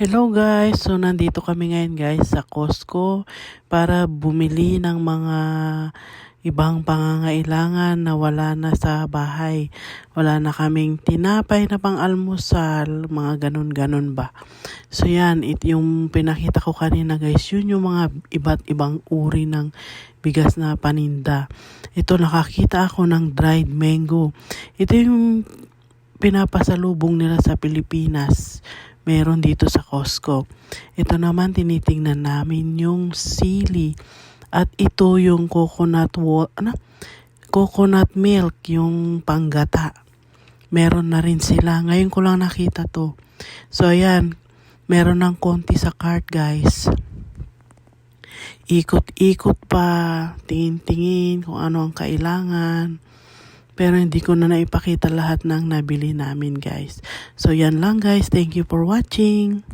Hello guys! So nandito kami ngayon guys sa Costco para bumili ng mga ibang pangangailangan na wala na sa bahay. Wala na kaming tinapay na pang almusal, mga ganun-ganun ba. So yan, it yung pinakita ko kanina guys, yun yung mga iba't ibang uri ng bigas na paninda. Ito nakakita ako ng dried mango. Ito yung pinapasalubong nila sa Pilipinas meron dito sa Costco. Ito naman tinitingnan namin yung sili at ito yung coconut wa- ano? coconut milk yung panggata. Meron na rin sila. Ngayon ko lang nakita to. So ayan, meron ng konti sa cart guys. Ikot-ikot pa, tingin-tingin kung ano ang kailangan. Pero hindi ko na naipakita lahat ng nabili namin guys. So yan lang guys. Thank you for watching.